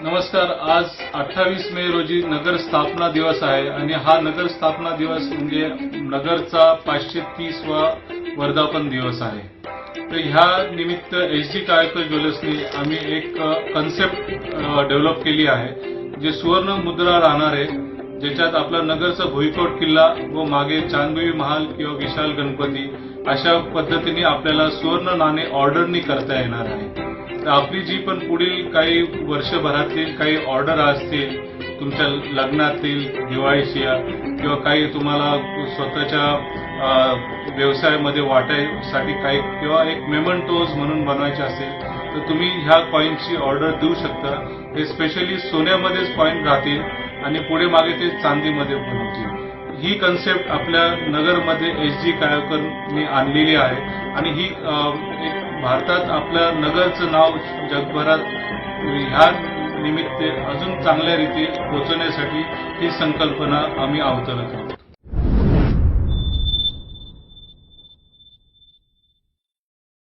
नमस्कार आज अठ्ठावीस मे रोजी नगर स्थापना दिवस आहे आणि हा नगर स्थापना दिवस म्हणजे नगरचा पाचशे तीसवा वर्धापन दिवस आहे. तर ह्या निमित्त एस डी काळेकर ज्वेलर्सनी आम्ही एक कन्सेप्ट डेव्हलप केली आहे जे सुवर्ण मुद्रा राहणार आहे. ज्याच्यात आपला नगरचा भुईकोट किल्ला व मागे चांदबिबी महाल किंवा विशाल गणपती अशा पद्धतीने आपल्याला सुवर्ण नाणे ऑर्डरनी करता येणार आहे. तर आपली जी पण पुढील काही वर्षभरातील काही ऑर्डर असतील तुमच्या लग्नातील दिवाळीची किंवा काही तुम्हाला स्वतःच्या व्यवसायामध्ये वाटायसाठी काही किंवा एक मेमंटोज म्हणून बनवायचे असेल तर तुम्ही ह्या कॉईनची ऑर्डर देऊ शकता. हे स्पेशली सोन्यामध्येच कॉईन राहतील. आणि पुढे मागे ते चांदीमध्ये बनवतील ही कन्सेप्ट आपल्या नगरमध्ये एस जी काळेकरनी आणलेली आहे. आणि ही एक भारतात आपल्या नगरचं नाव जगभरात ह्या निमित्त अजून चांगल्या रीती पोहोचवण्यासाठी ही संकल्पना आम्ही अवतरत आहोत.